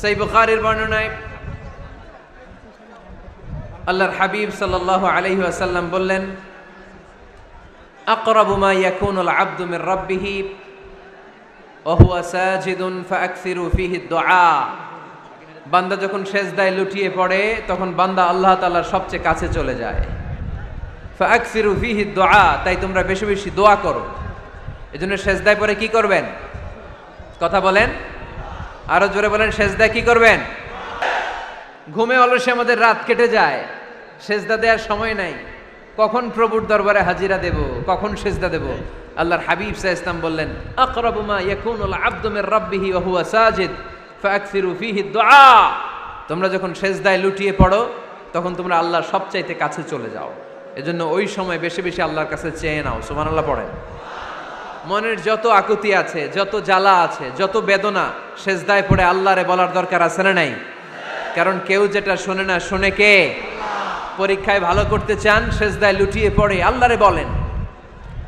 সেই বুখারির বর্ণনায় আল্লাহর হাবিব সাল্লাল্লাহু আলাইহি ওয়াসাল্লাম বললেন, আকরাবু মা ইয়াকুনুল আবদু মির রাব্বিহি, ওয়া হুয়া সাজিদুন ফাআকসিরু ফীহি দুআ। বান্দা যখন সেজদায় লুটিয়ে পড়ে, তখন বান্দা আল্লাহ তাআলার সবচেয়ে কাছে চলে যায়। ফাআকসিরু ফীহি দুআ, তাই তোমরা বেশি বেশি দোয়া করো। এজন্য সেজদায় পরে কি করবেন? কথা বলেন। আরও জোরে বলেন, সেজদায় কি করবেন? ঘুমে অলসে আমাদের রাত কেটে যায়। সেজদা দেওয়ার সময় নাই। কখন প্রভুর দরবারে হাজিরা দেব? কখন সেজদা দেব? আল্লাহর হাবিব সাহ ইসলাম বললেন, আকরাবু মা ইয়াকুনুল আবদু মির রাব্বিহি ওয়া হুয়া সাজিদ ফাকসিরু ফীহি দুআ। তোমরা যখন সেজদায় লুটিয়ে পড়ো, তখন তোমরা আল্লাহর সবচাইতে কাছে চলে যাও। এজন্য ওই সময় বেশি বেশি আল্লাহর কাছে চেয়ে নাও। সুবহানাল্লাহ পড়েন। মনের যত আকুতি আছে, যত জ্বালা আছে, যত বেদনা সেজদায় পড়ে আল্লাহরে বলার দরকার আছে না নাই? কারণ কেউ যেটা শোনে না, শোনে কে? পরীক্ষায় ভালো করতে চান, সেজদায় লুটিয়ে পড়ে, আল্লাহরে বলেন।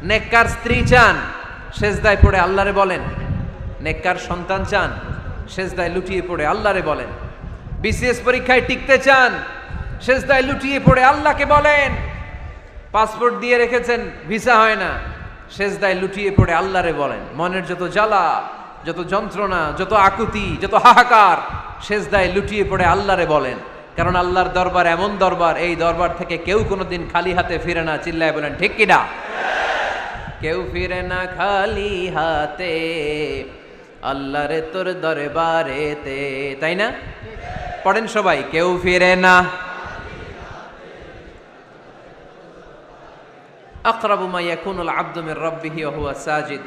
নেককার স্ত্রী চান, সেজদায় পড়ে আল্লাহরে বলেন। নেককার সন্তান চান, সেজদায় লুটিয়ে পড়ে আল্লাহরে বলেন। বিসিএস পরীক্ষায় টিকতে চান, সেজদায় লুটিয়ে পড়ে আল্লাহকে বলেন। পাসপোর্ট দিয়ে রেখেছেন, ভিসা হয় না। সেজদায় লুটিয়ে পড়ে আল্লাহরে বলেন, মনের যত জ্বালা, যত যন্ত্রণা, যত আকুতি, যত হাহাকার, সেজদায় লুটিয়ে পড়ে আল্লাহরে বলেন। কারণ আল্লাহর দরবার এমন দরবার, এই দরবার থেকে কেউ কোনোদিন খালি হাতে ফিরে না। চিল্লায় বলেন, ঠিক কিনা কেউ ফিরে না খালি হাতে আল্লাহ আল্লাহরে তোর দরবারেতে, তাই না? পড়েন সবাই, কেউ ফিরে না আকরাবু মা ইয়াকুনুল আবদু মির রাব্বিহি হুয়া সাজিদ।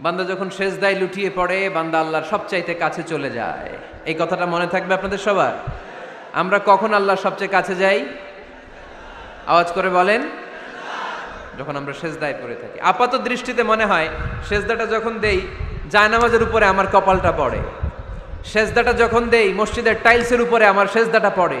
বান্দা যখন সেজদায় লুটিয়ে পড়ে, বান্দা আল্লাহর সবচাইতে কাছে চলে যায়। এই কথাটা মনে থাকবে আপনাদের সবার? আমরা কখন আল্লাহর সবচেয়ে কাছে যাই? আওয়াজ করে বলেন। যখন আমরা সেজদায় পড়ে থাকি। আপাত দৃষ্টিতে মনে হয়, সেজদাটা যখন দেই, জায়নামাজের উপরে আমার কপালটা পড়ে। সেজদাটা যখন দেই, মসজিদের টাইলসের উপরে আমার সেজদাটা পড়ে।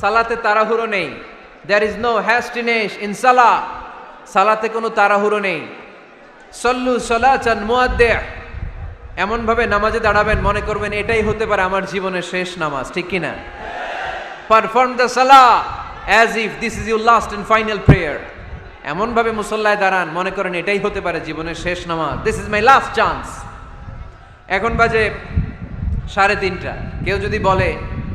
সালাতে তাড়াহুড়ো নেই। There is no hastiness in সালা সালাতে কোনো তাড়াহুড়ো নেই। সল্লু সলাচান মুয়াদ্দে এমনভাবে নামাজে দাঁড়াবেন, মনে করবেন এটাই হতে পারে আমার জীবনের শেষ নামাজ, ঠিক কি না পারফর্ম দ্য সালা as if this is your last and final prayer এমনভাবে মুসল্লায় দাঁড়ান, মনে করেন এটাই হতে পারে জীবনের শেষ নামাজ। This is my last chance এখন বাজে সাড়ে তিনটা। কেউ যদি বলে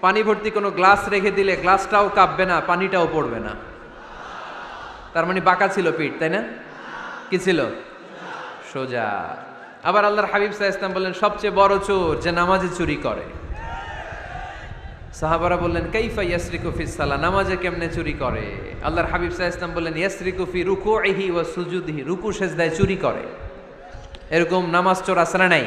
পানি ভর্তি কোনো গ্লাস রেখে দিলে গ্লাসটাও কাঁপবে না, পানিটাও পড়বে না। তার মানে বাঁকা ছিল পিঠ, তাই না? কি ছিল? সোজা। আবার আল্লাহর হাবিব সাহা ইসলাম বললেন, সবচেয়ে বড় চোর যে নামাজে চুরি করে। সাহাবারা বললেন, কাইফা ইয়াসরিকুফি সালা নামাজে কেমনে চুরি করে? আল্লাহর হাবিব সাহা ইসলাম বললেন ইয়াসরিকুফি রুকু এহি ও সুজুদিহি। রুকু সেজদায় চুরি করে। এরকম নামাজ চোর না নাই?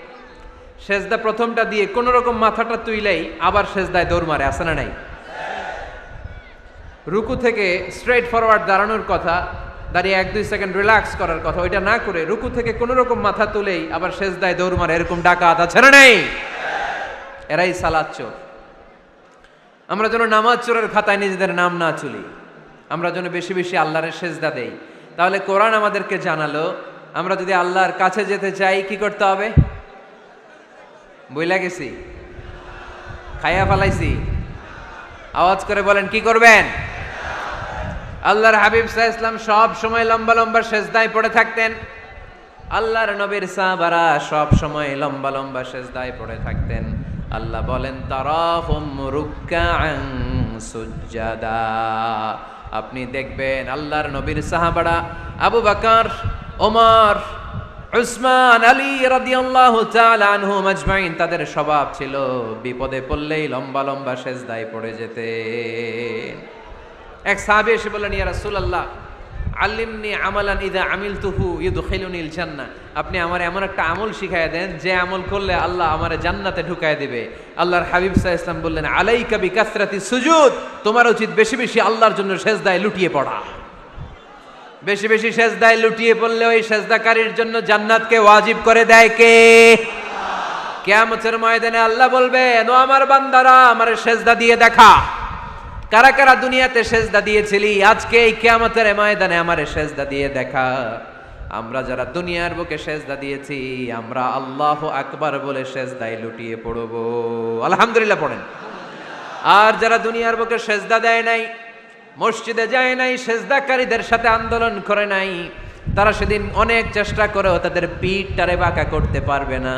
সেজদা প্রথমটা দিয়ে কোনো রকম মাথাটা তুইলেই আবার সেজদায় দৌড় মারে আসে না নাই? রুকু থেকে স্ট্রেট ফরওয়ার্ড দাঁড়ানোর কথা, দাঁড়িয়ে এক দুই সেকেন্ড রিল্যাক্স করার কথা, ওইটা না করে রুকু থেকে কোনো রকম মাথা তুলেই আবার সেজদায় দৌড় মারে, এরকম ডাকাত, আছে না নেই? এরাই সালাদ চোর। আমরা যেন নামাজ চোরের খাতায় নিজেদের নাম না চলি আমরা যেন বেশি বেশি আল্লাহরের সেজদা দেই। তাহলে কোরআন আমাদেরকে জানালো, আমরা যদি আল্লাহর কাছে যেতে চাই, কি করতে হবে? বইলা গেছি। খাইয়া ফালাইছি। আওয়াজ করে বলেন, কি করবেন? আল্লাহর হাবিব সাহা ইসলাম সব সময় লম্বা লম্বা সেজদায় পড়ে থাকতেন। আল্লাহর নবীর সাহাবারা সব সময় লম্বা লম্বা সেজদায় পড়ে থাকতেন। আল্লাহ বলেন সুজ্জাদা। আপনি দেখবেন আল্লাহর নবীর সাহাবারা আবু বকর, ওমর উসমান আলী রাদিয়াল্লাহু তাআলা আনহু মাজমাইন তাদের স্বভাব ছিল বিপদে পড়লেই লম্বা লম্বা সেজদায় পড়ে যেতে এক সাহাবী এসে বললেন, ইয়া রাসূলুল্লাহ, আল্লিমনি আমালান ইদা আমিল তুহু ইউদখিলুনিল জান্নাহ। আপনি আমার এমন একটা আমল শিখাইয়া দেন, যে আমল করলে আল্লাহ আমারে জান্নাতে ঢুকায় দিবে। আল্লাহর হাবিব সাহা ইসলাম বললেন, আলাইকা বিকাসরাতি সুজুদ, তোমার উচিত বেশি বেশি আল্লাহর জন্য সেজদায় লুটিয়ে পড়া। বেশি বেশি সেজদায় লুটিয়ে পড়লে ওই সেজদাকারীর জন্য জান্নাতকে ওয়াজিব করে দেয় কে? কেয়ামতের ময়দানে আল্লাহ বলবে নো আমার বান্দারা, আমার সেজদা দিয়ে দেখা। কারা কারা দুনিয়াতে সেজদা দিয়েছিলি, আজকে এই কেয়ামতের ময়দানে আমার সেজদা দিয়ে দেখা। আমরা যারা দুনিয়ার বুকে সেজদা দিয়েছি, আমরা আল্লাহ আকবার বলে সেজদায় লুটিয়ে পড়ব। আলহামদুলিল্লাহ পড়েন। আর যারা দুনিয়ার বুকে সেজদা দেয় নাই মসজিদে যায় নাই সেজদাকারীদের সাথে আন্দোলন করে নাই তারা সেদিন অনেক চেষ্টা করেও তাদের পিঠটারে বাঁকা করতে পারবে না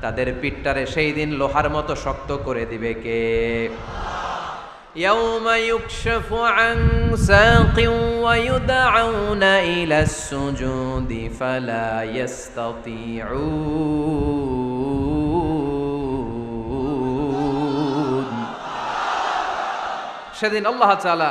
তাদের পিঠটারে সেই দিন লোহার মতো শক্ত করে দিবে কে يوم يكشف عن ساق ويدعون إلى السجود فلا يستطيعون সেদিন আল্লাহ তাআলা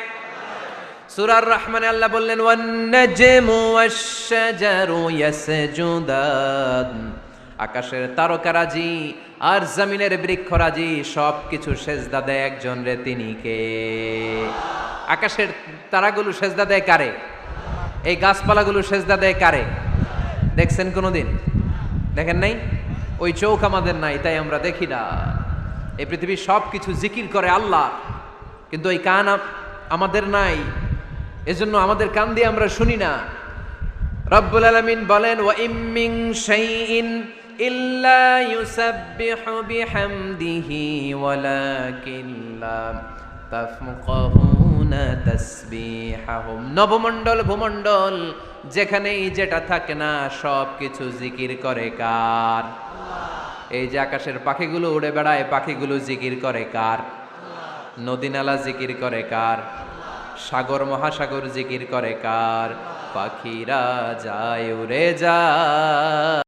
সুরার রহমানে আল্লাহ বললেন আকাশের তারকারাজি আর জমিনের বৃক্ষরাজি সব কিছু সেজদা দেয় একজন রে তিনি কে? আকাশের তারাগুলো সেজদা দেয় কারে? এই গাছপালাগুলো সেজদা দেয় কারে? দেখছেন কোনোদিন? দেখেন নাই? ওই চোখ আমাদের নাই, তাই আমরা দেখি না। এই পৃথিবীর সব কিছু জিকির করে আল্লাহ, কিন্তু ওই কান আমাদের নাই। এজন্য আমাদের কান দিয়ে আমরা শুনি না। রব্বুল আলামিন বলেন, ওয়া ইম্মিং শাইইন ইল্লা ইউসাব্বিহু বিহামদিহি ওয়ালাকিন লা তাফকাহুনা তাসবিহাহুম। নবমণ্ডল, ভূমণ্ডল, যেখানেই যেটা থাকে না সব কিছু জিকির করে কার? এই যে আকাশের পাখিগুলো উড়ে বেড়ায়, পাখিগুলো জিকির করে কার? নদী নালা জিকির করে কার? সাগর মহাসাগর জিকির করে কার পাখিরা যায় উড়ে যায়?